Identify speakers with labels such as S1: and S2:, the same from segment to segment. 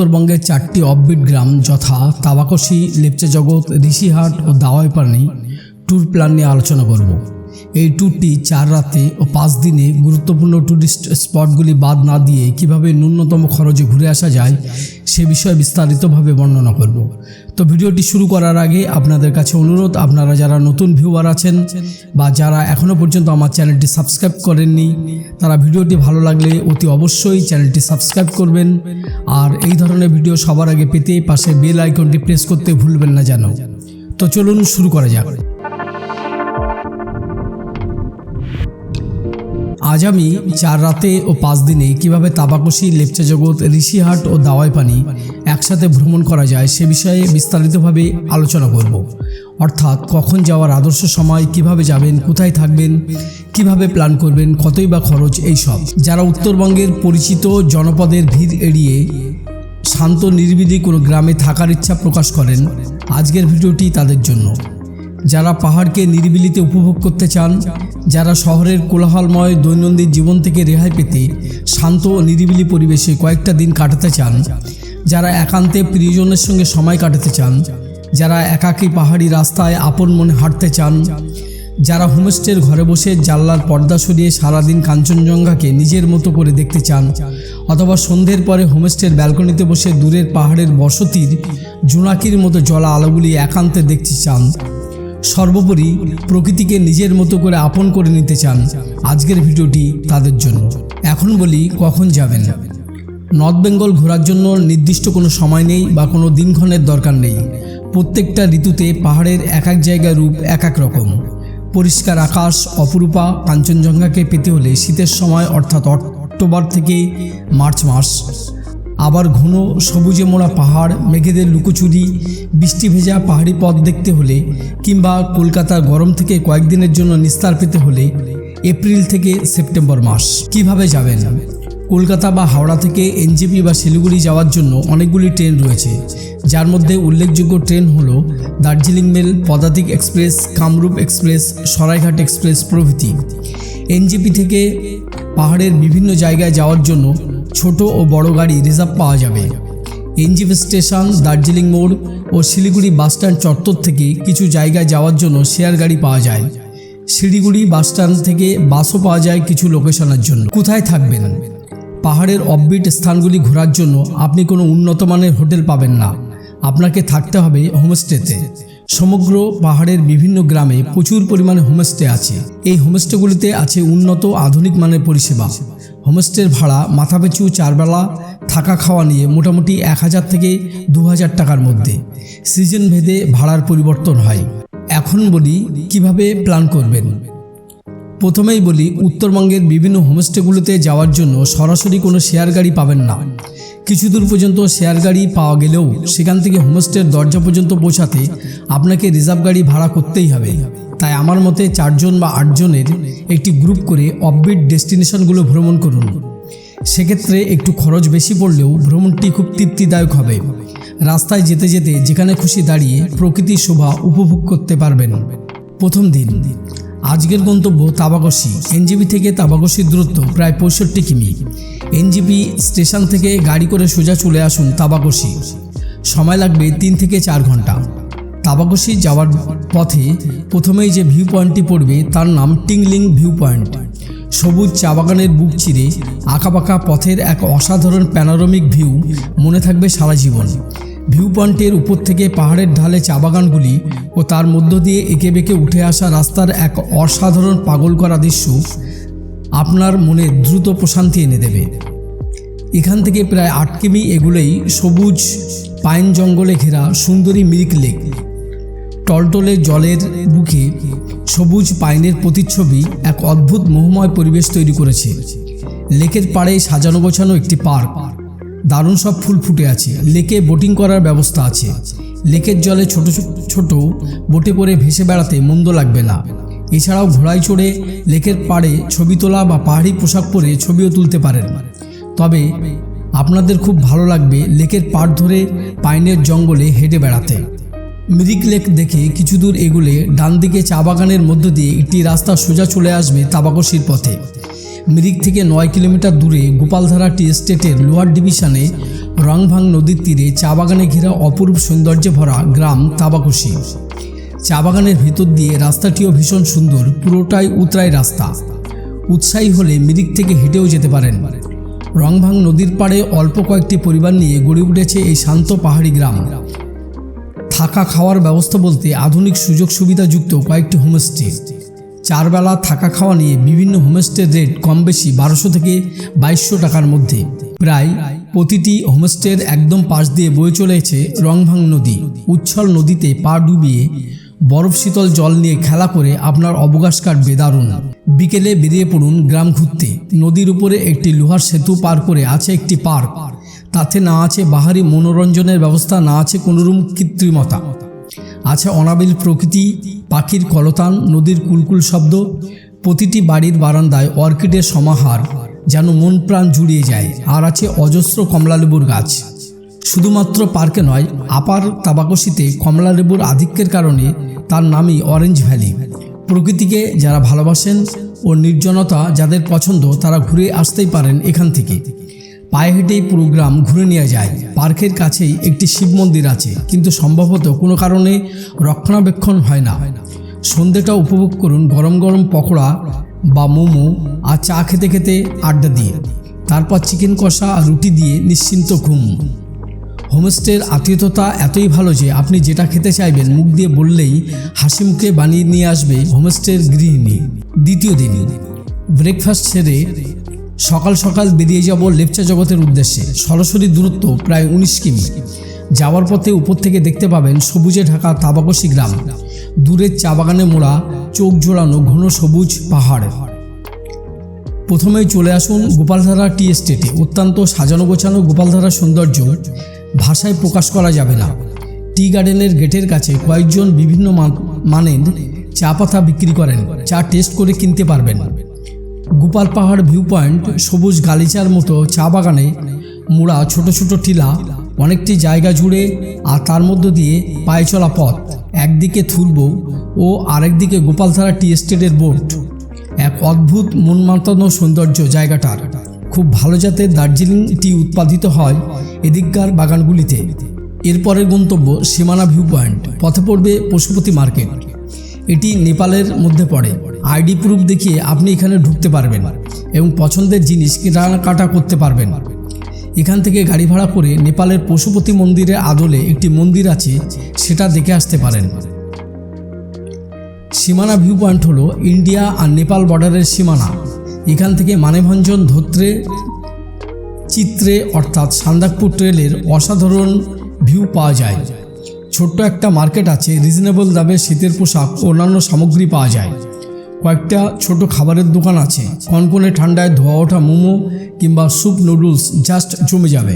S1: উত্তরবঙ্গের চারটি অফবিট গ্রাম যথা তাবাকশি লেপচা জগৎ ঋষিহাট ও দাওয়াইপানি ট্যুর প্ল্যান নিয়ে আলোচনা করব। এই ট্যুরটি চার রাতে ও পাঁচ দিনে গুরুত্বপূর্ণ ট্যুরিস্ট স্পটগুলি বাদ না দিয়ে কীভাবে ন্যূনতম খরচে ঘুরে আসা যায় সে বিষয়ে বিস্তারিতভাবে বর্ণনা করব। তো ভিডিওটি শুরু করার আগে আপনাদের কাছে অনুরোধ, আপনারা যারা নতুন ভিউয়ার আছেন বা যারা এখনও পর্যন্ত আমার চ্যানেলটি সাবস্ক্রাইব করেননি, তারা ভিডিওটি ভালো লাগলে অতি অবশ্যই চ্যানেলটি সাবস্ক্রাইব করবেন। আর এই ধরনের ভিডিও সবার আগে পেতে পাশে বেল আইকনটি প্রেস করতে ভুলবেন না যেন। তো চলুন শুরু করা যাক। আজ আমি চার রাতে ও পাঁচ দিনে কীভাবে তাবাকশি, লেপচা জগৎ, ঋষিহাট ও দাওয়াই পানি একসাথে ভ্রমণ করা যায় সে বিষয়ে বিস্তারিতভাবে আলোচনা করব। অর্থাৎ কখন যাওয়ার আদর্শ সময়, কীভাবে যাবেন, কোথায় থাকবেন, কীভাবে প্ল্যান করবেন, কতই বা খরচ, এই সব। যারা উত্তরবঙ্গের পরিচিত জনপদের ভিড় এড়িয়ে শান্ত নির্বিধি কোনো গ্রামে থাকার ইচ্ছা প্রকাশ করেন, আজকের ভিডিওটি তাদের জন্য। যারা পাহাড়কে নিরিবিলিতে উপভোগ করতে চান যারা শহরের কোলাহলময় দৈনন্দিন জীবন থেকে রেহাই পেতে শান্ত ও নিরিবিলি পরিবেশে কয়েকটা দিন কাটাতে চান, যারা একান্তে প্রিয়জনের সঙ্গে সময় কাটাতে চান, যারা একাকী পাহাড়ি রাস্তায় আপন মনে হাঁটতে চান, যারা হোমস্টের ঘরে বসে জানলার পর্দা সরিয়ে সারাদিন কাঞ্চনজঙ্ঘাকে নিজের মতো করে দেখতে চান, অথবা সন্ধ্যের পরে হোমস্টের ব্যালকনিতে বসে দূরের পাহাড়ের বসতির জোনাকির মতো জলা আলোগুলি একান্তে দেখতে চান। সর্বোপরি প্রকৃতিকে নিজের মতো করে আপন করে নিতে চান আজকের ভিডিওটি তাদের জন্য। এখন বলি কখন যাবেন। নর্থ বেঙ্গল ঘোরার জন্য নির্দিষ্ট কোনো সময় নেই বা কোনো দিনক্ষণের দরকার নেই। প্রত্যেকটা ঋতুতে পাহাড়ের এক এক জায়গার রূপ এক এক রকম। পরিষ্কার আকাশ, অপরূপা, কাঞ্চনজঙ্ঘাকে পেতে হলে শীতের সময় অর্থাৎ অক্টোবর থেকে মার্চ মাস আবার ঘন সবুজে মোড়া পাহাড়, মেঘেদের লুকোচুরি, বৃষ্টি ভেজা পাহাড়ি পথ দেখতে হলে কিংবা কলকাতার গরম থেকে কয়েকদিনের জন্য নিস্তার পেতে হলে এপ্রিল থেকে সেপ্টেম্বর মাস। কীভাবে যাবেন? কলকাতা বা হাওড়া থেকে এনজেপি বা শিলিগুড়ি যাওয়ার জন্য অনেকগুলি ট্রেন রয়েছে। যার মধ্যে উল্লেখযোগ্য ট্রেন হল Darjeeling mail, Padatik express, Kamrup express, Saraighat express প্রভৃতি। এনজেপি থেকে পাহাড়ের বিভিন্ন জায়গায় যাওয়ার জন্য ছোট ও বড় গাড়ি রিজার্ভ পাওয়া যাবে। এনজিপি স্টেশন, দার্জিলিং মোড় ও শিলিগুড়ি বাসস্ট্যান্ড চত্বর থেকে কিছু জায়গায় যাওয়ার জন্য শেয়ার গাড়ি পাওয়া যায়। শিলিগুড়ি বাসস্ট্যান্ড থেকে বাসও পাওয়া যায় কিছু লোকেশনের জন্য। কোথায় থাকবেন? পাহাড়ের অববিট স্থানগুলি ঘোরার জন্য আপনি কোনো উন্নত মানের হোটেল পাবেন না। আপনাকে থাকতে হবে হোমস্টেতে। সমগ্র পাহাড়ের বিভিন্ন গ্রামে প্রচুর পরিমাণে হোমস্টে আছে। এই হোমস্টেগুলিতে আছে উন্নত আধুনিক মানের পরিষেবা। হোমস্টের ভাড়া মাথাপিছু চারবেলা, থাকা খাওয়া নিয়ে মোটামুটি এক হাজার থেকে দু হাজার টাকার মধ্যে। সিজন ভেদে ভাড়ার পরিবর্তন হয়। এখন বলি, কীভাবে প্ল্যান করবেন? প্রথমেই বলি, উত্তরবঙ্গের বিভিন্ন হোমস্টেগুলোতে যাওয়ার জন্য সরাসরি কোনো শেয়ার গাড়ি পাবেন না। কিছু দূর পর্যন্ত শেয়ার গাড়ি পাওয়া গেলেও সেখান থেকে হোমস্টের দরজা পর্যন্ত পৌঁছাতে আপনাকে রিজার্ভ গাড়ি ভাড়া করতেই হবে। তাই আমার মতে চারজন বা আটজনের একটি গ্রুপ করে অফবিট ডেস্টিনেশনগুলো ভ্রমণ করুন। সেক্ষেত্রে একটু খরচ বেশি পড়লেও ভ্রমণটি খুব তৃপ্তিদায়ক হবে। রাস্তায় যেতে যেতে যেখানে খুশি দাঁড়িয়ে প্রকৃতির শোভা উপভোগ করতে পারবেন। প্রথম দিন আজকের গন্তব্য তাবাকশি এনজিবি থেকে তাবাকশির দূরত্ব প্রায় পঁয়ষট্টি কিমি। এনজিবি স্টেশন থেকে গাড়ি করে সোজা চলে আসুন তাবাকশি সময় লাগবে তিন থেকে চার ঘণ্টা। তাবাকশি যাওয়ার পথে প্রথমেই যে ভিউ পয়েন্টটি পড়বে তার নাম টিংলিং ভিউ পয়েন্ট সবুজ চা বাগানের বুক চিরে আঁকাবাঁকা পথের এক অসাধারণ প্যানোরামিক ভিউ মনে থাকবে সারা জীবন। ভিউ পয়েন্টের উপর থেকে পাহাড়ের ঢালে চা বাগানগুলি ও তার মধ্য দিয়ে এঁকে বেঁকে উঠে আসা রাস্তার এক অসাধারণ পাগল করা দৃশ্য আপনার মনে দ্রুত প্রশান্তি এনে দেবে। এখান থেকে প্রায় আট কিমি এগুলোই সবুজ পাইন জঙ্গলে ঘেরা সুন্দরী মিরিক লেক। টলটলে জলের বুকে সবুজ পাইনের প্রতিচ্ছবি এক অদ্ভুত মোহময় পরিবেশ তৈরি করেছে। লেকের পাড়ে সাজানো গোছানো একটি পার্ক। দারুণ সব ফুল ফুটে আছে। লেকে বোটিং করার ব্যবস্থা আছে। লেকের জলে ছোট ছোট বোটে করে ভেসে বেড়াতে মন্দ লাগবে না। এছাড়াও ঘোড়ায় চড়ে লেকের পাড়ে ছবি তোলা বা পাহাড়ি পোশাক পরে ছবিও তুলতে পারেন। তবে আপনাদের খুব ভালো লাগবে লেকের পাড় ধরে পাইনের জঙ্গলে হেঁটে বেড়াতে। মিরিক লেক দেখে কিছু দূর এগুলে ডান দিকে চা বাগানের মধ্য দিয়ে একটি রাস্তা সোজা চলে আসবে তাবাকশির পথে। মিরিক থেকে নয় কিলোমিটার দূরে গোপালধারা টি এস্টেটের লোয়ার ডিভিশনে রংভাং নদীর তীরে চা বাগানে ঘেরা অপূর্ব সৌন্দর্যে ভরা গ্রাম তাবাকুশি। চা বাগানের ভেতর দিয়ে রাস্তাটিও ভীষণ সুন্দর, পুরোটাই উতরাই রাস্তা। উৎসাহী হলে মিরিক থেকে হেঁটেও যেতে পারেন। রংভাং নদীর পাড়ে অল্প কয়েকটি পরিবার নিয়ে গড়ে উঠেছে এই শান্ত পাহাড়ি গ্রাম। থাকা খাওয়ার ব্যবস্থা বলতে আধুনিক সুযোগ সুবিধাযুক্ত কয়েকটি হোমস্টে। চারবেলা থাকা খাওয়া নিয়ে বিভিন্ন হোমস্টের রেট কম বেশি বারোশো থেকে বাইশশো টাকার মধ্যে। প্রায় প্রতিটি হোমস্টের একদম পাশ দিয়ে বয়ে চলেছে রংভাং নদী। উচ্ছল নদীতে পা ডুবিয়ে বরফ শীতল জল নিয়ে খেলা করে আপনার অবকাশ কাটবে দারুণ। বিকেলে বেরিয়ে পড়ুন গ্রাম ঘুরতে। নদীর উপরে একটি লোহার সেতু পার করে আছে একটি পার্ক। তাতে না আছে বাহারি মনোরঞ্জনের ব্যবস্থা, না আছে কোনোরূপ কৃত্রিমতা। আছে অনাবিল প্রকৃতি পাখির কলতান, নদীর কুলকুল শব্দ, প্রতিটি বাড়ির বারান্দায় অর্কিডের সমাহার, যেন মন প্রাণ জুড়িয়ে যায়। আর আছে অজস্র কমলালেবুর গাছ। শুধুমাত্র পার্কে নয়, আপার তাবাকশিতে কমলালেবুর আধিক্যের কারণে তার নামই অরেঞ্জ ভ্যালি। প্রকৃতিকে যারা ভালোবাসেন ও নির্জনতা যাদের পছন্দ, তারা ঘুরে আসতেই পারেন এখান থেকে। পায়ে হেঁটেই পুরো গ্রাম ঘুরে নেওয়া যায়। পার্কের কাছেই একটি শিব মন্দির আছে, কিন্তু সম্ভবত কোনো কারণে রক্ষণাবেক্ষণ হয় না। সন্ধেটা উপভোগ করুন গরম গরম পকোড়া বা মোমো আর চা খেতে খেতে আড্ডা দিয়ে। তারপর চিকেন কষা আর রুটি দিয়ে নিশ্চিন্ত ঘুম। হোমস্টের আতিথ্যতা এতই ভালো যে আপনি যেটা খেতে চাইবেন মুখ দিয়ে বললেই হাসি মুখে বানিয়ে নিয়ে আসবে হোমস্টের গৃহিণী। দ্বিতীয় দিন, ব্রেকফাস্ট সেরে সকাল সকাল বেরিয়ে যাব লেপচা জগতের উদ্দেশ্যে। সরাসরি দূরত্ব প্রায় উনিশ কিমি। যাওয়ার পথে উপর থেকে দেখতে পাবেন সবুজে ঢাকা তাবাকসি গ্রাম। দূরের চা বাগানে মোড়া, চোখ জোড়ানো ঘন সবুজ পাহাড়। প্রথমেই চলে আসুন গোপালধারা টি এস্টেটে। অত্যন্ত সাজানো গোছানো গোপালধারা সৌন্দর্য ভাষায় প্রকাশ করা যাবে না। টি গার্ডেনের গেটের কাছে কয়েকজন বিভিন্ন মান- মানের চা পাতা বিক্রি করেন। চা টেস্ট করে কিনতে পারবেন। গোপাল পাহাড় ভিউ পয়েন্ট সবুজ গালিচার মতো চা বাগানে মোড়া ছোট ছোট টিলা, অনেকটি জায়গা জুড়ে আর তার মধ্য দিয়ে পায়ে চলা পথ। একদিকে থুরব ও আরেকদিকে গোপালধারা টি এস্টেটের বোর্ড এক অদ্ভুত মন মাতানো সৌন্দর্য জায়গাটার। খুব ভালো জাতের দার্জিলিং টি উৎপাদিত হয় এদিককার বাগানগুলিতে। এরপরের গন্তব্য সীমানা ভিউ পয়েন্ট পথে পড়বে পশুপতি মার্কেট। এটি নেপালের মধ্যে পড়ে। আইডি প্রুফ দেখিয়ে আপনি এখানে ঢুকতে পারবেন এবং পছন্দের জিনিস কেনাকাটা করতে পারবেন। এখান থেকে গাড়ি ভাড়া করে নেপালের পশুপতি মন্দিরের আদলে একটি মন্দির আছে, সেটা দেখে আসতে পারেন। সীমানা ভিউ পয়েন্ট হলো ইন্ডিয়া আর নেপাল বর্ডারের সীমানা। এখান থেকে মানেভঞ্জন ধোত্রে, চিত্রে, অর্থাৎ সান্দাকপুর ট্রেলের অসাধারণ ভিউ পাওয়া যায়। ছোট্ট একটা মার্কেট আছে রিজনেবল দামে শীতের পোশাক অন্যান্য সামগ্রী পাওয়া যায়। কয়েকটা ছোট খাবারের দোকান আছে। কনকনে ঠান্ডায় ধোয়া ওঠা মোমো কিংবা স্যুপ নুডলস জাস্ট জমে যাবে।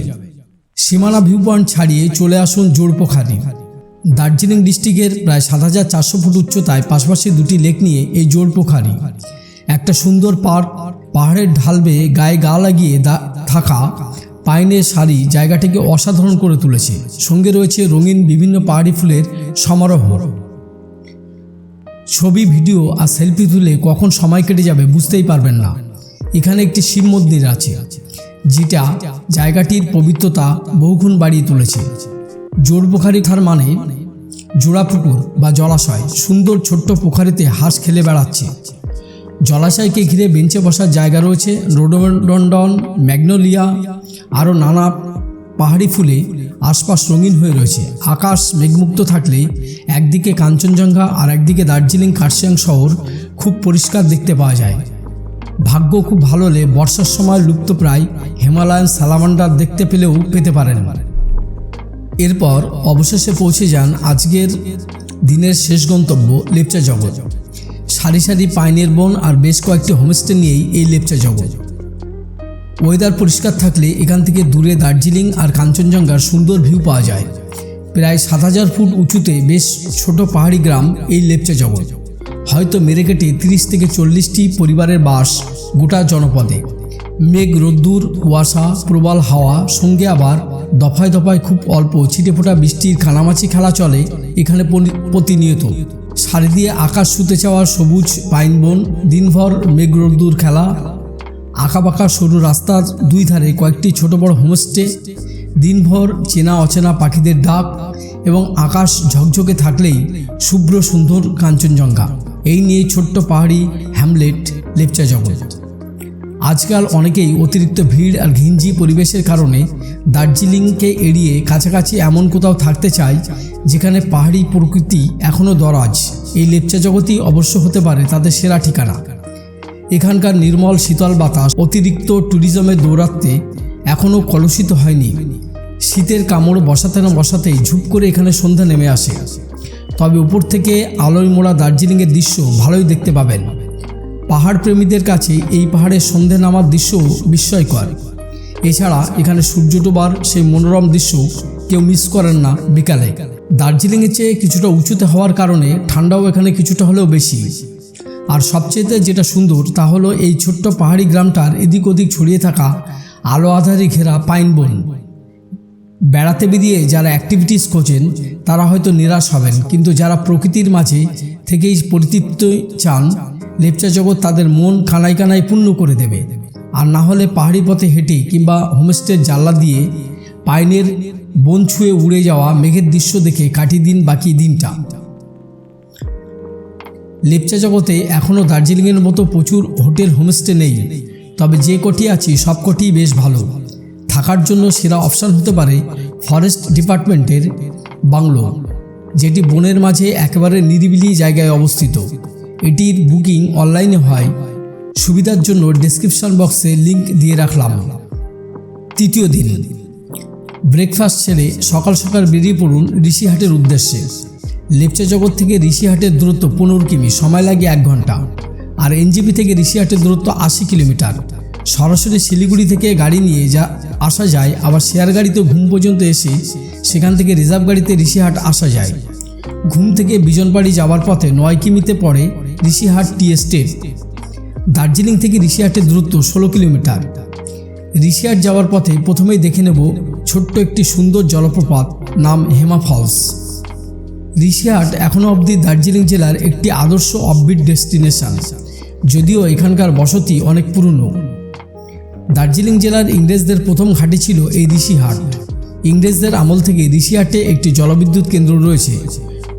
S1: সীমানা ভিউ পয়েন্ট ছাড়িয়ে চলে আসুন জোরপোখারি দার্জিলিং ডিস্ট্রিক্টের প্রায় সাত হাজার চারশো ফুট উচ্চতায় পাশাপাশি দুটি লেক নিয়ে এই জোরপোখারি একটা সুন্দর পার্ক, পাহাড়ের ঢাল বেয়ে গায়ে গা লাগিয়ে থাকা পাইনের শাড়ি জায়গাটিকে অসাধারণ করে তুলেছে। সঙ্গে রয়েছে রঙিন বিভিন্ন পাহাড়ি ফুলের সমারোহ। ছবি, ভিডিও আর সেলফি তুলে কখন সময় কেটে যাবে বুঝতেই পারবেন না। এখানে একটি শিব মন্দির আছে, যেটা জায়গাটির পবিত্রতা বহুগুণ বাড়িয়ে তুলেছে। জোর পোখারি তার মানে জোড়া পুকুর বা জলাশয় সুন্দর ছোট্ট পোখারিতে হাঁস খেলে বেড়াচ্ছে। জলাশয়কে ঘিরে বেঞ্চে বসার জায়গা রয়েছে রোডোডন্ডন, ম্যাগনোলিয়া, আরও নানা পাহাড়ি ফুলে আশপাশ রঙিন হয়ে রয়েছে। আকাশ মেঘমুক্ত থাকলে একদিকে কাঞ্চনজঙ্ঘা আর একদিকে দার্জিলিং কার্শিয়াং শহর খুব পরিষ্কার দেখতে পাওয়া যায়। ভাগ্য খুব ভালো হলে বর্ষার সময় লুপ্তপ্রায় হিমালয়ান সালামান্ডার দেখতে পেলেও পেতে পারেন। এরপর অবশেষে পৌঁছে যান আজকের দিনের শেষ গন্তব্য লেপচা জগৎ। সারি সারি পাইনের বন আর বেশ কয়েকটি হোমস্টে নিয়েই এই লেপচা জগৎ। ওয়েদার পরিষ্কার থাকলে এখান থেকে দূরে দার্জিলিং আর কাঞ্চনজঙ্ঘার সুন্দর ভিউ পাওয়া যায়। প্রায় সাত হাজার ফুট উঁচুতে বেশ ছোট পাহাড়ি গ্রাম এই লেপচা জগৎ হয়তো মেরে কেটে তিরিশ থেকে চল্লিশটি পরিবারের বাস গোটা জনপদে। মেঘ, রোদ্দুর, কুয়াশা, প্রবল হাওয়া, সঙ্গে আবার দফায় দফায় খুব অল্প ছিটেফোঁটা বৃষ্টির কানামাছি খেলা চলে এখানে প্রতিনিয়ত। সারি দিয়ে আকাশ শুতে চাওয়া সবুজ পাইন বন দিনভর মেঘ, রোদ্দুর খেলা আঁকাবাঁকা সরু রাস্তার দুই ধারে কয়েকটি ছোট বড় হোমস্টে, দিনভর চেনা অচেনা পাখিদের ডাক এবং আকাশ ঝকঝকে থাকলেই শুভ্র সুন্দর কাঞ্চনজঙ্ঘা। এই নিয়ে ছোট্ট পাহাড়ি হ্যামলেট লেপচা জগৎ। আজকাল অনেকেই অতিরিক্ত ভিড় আর ঘিঞ্জি পরিবেশের কারণে দার্জিলিংকে এড়িয়ে কাছাকাছি এমন কোথাও থাকতে চায় যেখানে পাহাড়ি প্রকৃতি এখনও দরাজ। এই লেপচা জগতই অবশ্য হতে পারে তাদের সেরা ঠিকানা। এখানকার নির্মল শীতল বাতাস অতিরিক্ত ট্যুরিজমের দৌরাত্মে এখনও কলুষিত হয়নি। শীতের কামড় বসাতে না বসাতেই ঝুপ করে এখানে সন্ধ্যা নেমে আসে। তবে উপর থেকে আলোয় মোড়া দার্জিলিংয়ের দৃশ্য ভালোই দেখতে পাবেন। পাহাড় প্রেমীদের কাছে এই পাহাড়ের সন্ধে নামার দৃশ্য বিস্ময়কর। এছাড়া এখানে সূর্য ডোবার সেই মনোরম দৃশ্য কেউ মিস করেন না বিকালে। দার্জিলিংয়ের চেয়ে কিছুটা উঁচুতে হওয়ার কারণে ঠান্ডাও এখানে কিছুটা হলেও বেশি। আর সবচেয়ে যেটা সুন্দর তা হলো এই ছোট্ট পাহাড়ি গ্রামটার এদিক ওদিক ছড়িয়ে থাকা আলো আধারে ঘেরা পাইন বন। বেড়াতে বেরিয়ে যারা অ্যাক্টিভিটিস খোঁজেন, তারা হয়তো নিরাশ হবেন। কিন্তু যারা প্রকৃতির মাঝে থেকেই পরিতৃপ্ত চান, লেপচা জগৎ তাদের মন কানায় কানায় পূর্ণ করে দেবে। আর না হলে পাহাড়ি পথে হেঁটে কিংবা হোমস্টের জানলা দিয়ে পাইনের বন ছুঁয়ে উড়ে যাওয়া মেঘের দৃশ্য দেখে কাটিয়ে দিন বাকি দিনটা। লেপচা জগতে এখনও দার্জিলিংয়ের মতো প্রচুর হোটেল হোমস্টে নেই। তবে যে কটি আছে, সব কটিই বেশ ভালো। থাকার জন্য সেরা অপশান হতে পারে ফরেস্ট ডিপার্টমেন্টের বাংলো, যেটি বনের মাঝে একেবারে নিরিবিলি জায়গায় অবস্থিত। এটির বুকিং অনলাইনে হয়। সুবিধার জন্য ডেসক্রিপশন বক্সে লিংক দিয়ে রাখলাম। তৃতীয় দিন। ব্রেকফাস্ট ছেড়ে সকাল সকাল বেরিয়ে পড়ুন ঋষিহাটের উদ্দেশ্যে। লেপচা জগৎ থেকে ঋষিহাটের দূরত্ব পনেরো কিমি, সময় লাগে এক ঘণ্টা। আর এনজিপি থেকে ঋষিহাটের দূরত্ব আশি কিলোমিটার। সরাসরি শিলিগুড়ি থেকে গাড়ি নিয়ে যা, আসা যায়, আবার শেয়ার গাড়িতে ঘুম পর্যন্ত এসে সেখান থেকে রিজার্ভ গাড়িতে ঋষিহাট আসা যায়। ঘুম থেকে বিজনবাড়ি যাওয়ার পথে নয় কিমিতে পড়ে ঋষিহাট টি এস্টেট। দার্জিলিং থেকে ঋষিহাটের দূরত্ব ষোলো কিলোমিটার। ঋষিহাট যাওয়ার পথে প্রথমেই দেখে নেব ছোট্ট একটি সুন্দর জলপ্রপাত, নাম হেমা ফলস। ঋষিহাট এখনও অবধি দার্জিলিং জেলার একটি আদর্শ অফবিট ডেস্টিনেশন যদিও এখানকার বসতি অনেক পুরনো। দার্জিলিং জেলার ইংরেজদের প্রথম ঘাঁটি ছিল এই ঋষিহাট ইংরেজদের আমল থেকে ঋষিহাটে একটি জলবিদ্যুৎ কেন্দ্র রয়েছে।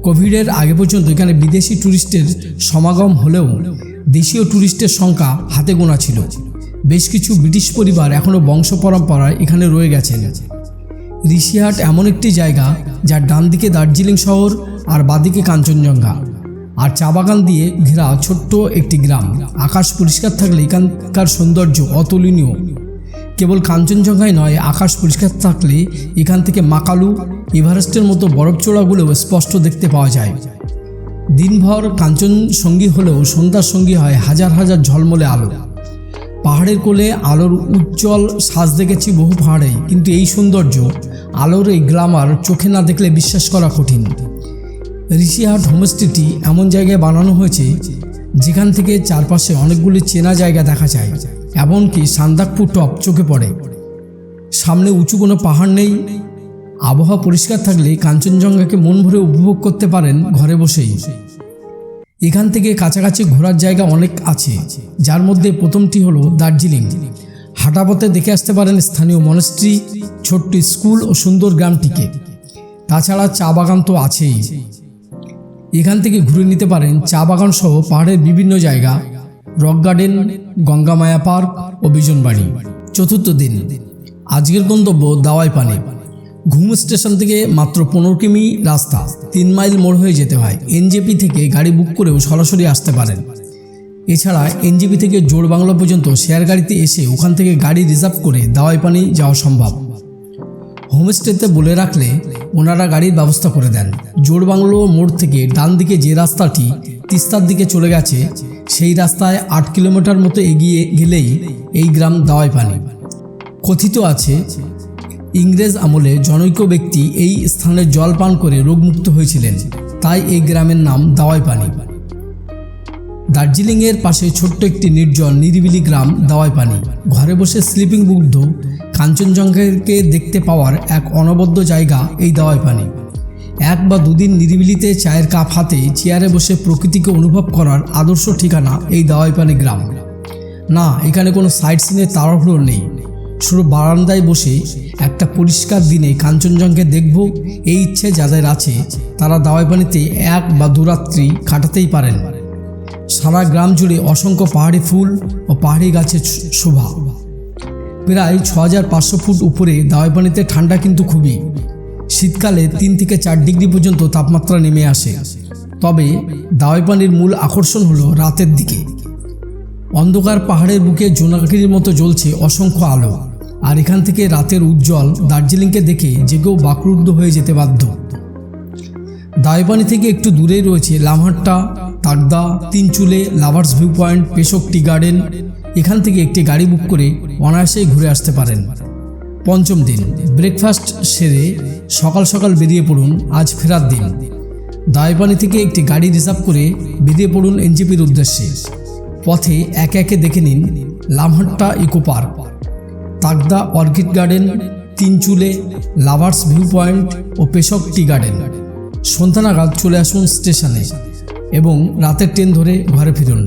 S1: কোভিডের আগে পর্যন্ত এখানে বিদেশি ট্যুরিস্টের সমাগম হলেও দেশীয় ট্যুরিস্টের সংখ্যা হাতে গোনা ছিল। বেশ কিছু ব্রিটিশ পরিবার এখনও বংশ পরম্পরায় এখানে রয়ে গেছেন। ঋষিহাট এমন একটি জায়গা যার ডান দিকে দার্জিলিং শহর আর বাদিকে কাঞ্চনজঙ্ঘা। আর চা বাগান দিয়ে ঘেরা ছোট্ট একটি গ্রাম। আকাশ পরিষ্কার থাকলে এখানকার সৌন্দর্য অতুলনীয়। কেবল কাঞ্চনজঙ্ঘায় নয়, আকাশ পরিষ্কার থাকলে এখান থেকে মাকালু, এভারেস্টের মতো বরফচোড়াগুলোও স্পষ্ট দেখতে পাওয়া যায়। দিনভর কাঞ্চন সঙ্গী হলেও সন্ধ্যার সঙ্গী হয় হাজার হাজার ঝলমলে আলো। পাহাড়ের কোলে আলোর উজ্জ্বল সাজ দেখেছি বহু পাহাড়ে কিন্তু এই সৌন্দর্য আলোর এই গ্লামার চোখে না দেখলে বিশ্বাস করা কঠিন। ঋষিহাট হোমস্টেটি এমন জায়গায় বানানো হয়েছে যেখান থেকে চারপাশে অনেকগুলি চেনা জায়গা দেখা যায়, এমনকি সান্দাকপুর টপ চোখে পড়ে। সামনে উঁচু কোনো পাহাড় নেই, আবহাওয়া পরিষ্কার থাকলে কাঞ্চনজঙ্ঘাকে মন ভরে উপভোগ করতে পারেন ঘরে বসেই। এখান থেকে কাছাকাছি ঘোরার জায়গা অনেক আছে, যার মধ্যে প্রথমটি হলো দার্জিলিং। হাঁটাপথে দেখে আসতে পারেন স্থানীয় মনস্ট্রি ছোট্ট স্কুল ও সুন্দর গ্রামটিকে। তাছাড়া চা বাগান তো আছেই। এখান থেকে ঘুরে নিতে পারেন চা বাগান সহ পাহাড়ের বিভিন্ন জায়গা রক গার্ডেন গঙ্গামায়া পার্ক ও বিজনবাড়ি চতুর্থ দিন। আজকের গন্তব্য দাওয়াই পানি। ঘুম স্টেশন থেকে মাত্র পনেরো কিমি রাস্তা। তিন মাইল মোড় হয়ে যেতে হয়। এনজেপি থেকে গাড়ি বুক করেও সরাসরি আসতে পারেন। এছাড়া এনজিপি থেকে জোর বাংলা পর্যন্ত শেয়ার গাড়িতে এসে ওখান থেকে গাড়ি রিজার্ভ করে দাওয়াই পানি যাওয়া সম্ভব। হোমস্টেতে বলে রাখলে ওনারা গাড়ির ব্যবস্থা করে দেন। জোর বাংলো মোড় থেকে ডান দিকে যে রাস্তাটি তিস্তার দিকে চলে গেছে, সেই রাস্তায় আট কিলোমিটার মতো এগিয়ে গেলেই এই গ্রাম দাওয়াই পানি। কথিত আছে, ইংরেজ আমলে জনৈক ব্যক্তি এই স্থানে জল পান করে রোগমুক্ত হয়েছিলেন। তাই এই গ্রামের নাম দাওয়াই পানি। দার্জিলিংয়ের পাশে ছোট্ট একটি নির্জন নিরিবিলি গ্রাম দাওয়াই পানি। ঘরে বসে স্লিপিং বুদ্ধ কাঞ্চনজঙ্ঘাকে দেখতে পাওয়ার এক অনবদ্য জায়গা এই দাওয়াই পানি। এক বা দুদিন নিরিবিলিতে চায়ের কাপ হাতে চেয়ারে বসে প্রকৃতিকে অনুভব করার আদর্শ ঠিকানা এই দাওয়াই পানি গ্রাম। না, এখানে কোনো সাইট সিনের তাড়াহুড়ো নেই। শুধু বারান্দায় বসে একটা পরিষ্কার দিনে কাঞ্চনজঙ্ঘে দেখব এই ইচ্ছে যাদের আছে, তারা দাওয়াই পানিতে এক বা দুরাত্রি কাটাতেই পারেন। সারা গ্রাম জুড়ে অসংখ্য পাহাড়ি ফুল ও পাহাড়ি গাছের শোভা। প্রায় ছ হাজার পাঁচশো ফুট উপরে দাওয়াই পানিতে ঠান্ডা কিন্তু খুবই। শীতকালে তিন থেকে চার ডিগ্রি পর্যন্ত তাপমাত্রা নেমে আসে। তবে দাওয়াই পানির মূল আকর্ষণ হলো রাতের দিকে। অন্ধকার পাহাড়ের বুকে জোনাকির মতো জ্বলছে অসংখ্য আলো। আর এখান থেকে রাতের উজ্জ্বল দার্জিলিংকে দেখে যে কেউ বাকরুদ্ধ হয়ে যেতে বাধ্য। দায়পানি থেকে একটু দূরেই রয়েছে Lamahatta Takdah Tinchule, lovers view point Peshok tea garden. এখান থেকে একটি গাড়ি বুক করে অনায়াসেই ঘুরে আসতে পারেন। পঞ্চম দিন, ব্রেকফাস্ট সেরে সকাল সকাল বেরিয়ে পড়ুন, আজ ফেরার দিন। দায়বানি থেকে একটি গাড়ি রিজার্ভ করে বেরিয়ে পড়ুন এনজিপির উদ্দেশ্যে। পথে একে একে দেখে নিন Lamahatta eco park. Takdah orchid garden, Tinchule, lovers view point ও পেশক টি গার্ডেন। সন্ধ্যা নাগাদ চলে আসুন স্টেশনে এবং রাতের ট্রেন ধরে ঘরে ফিরুন।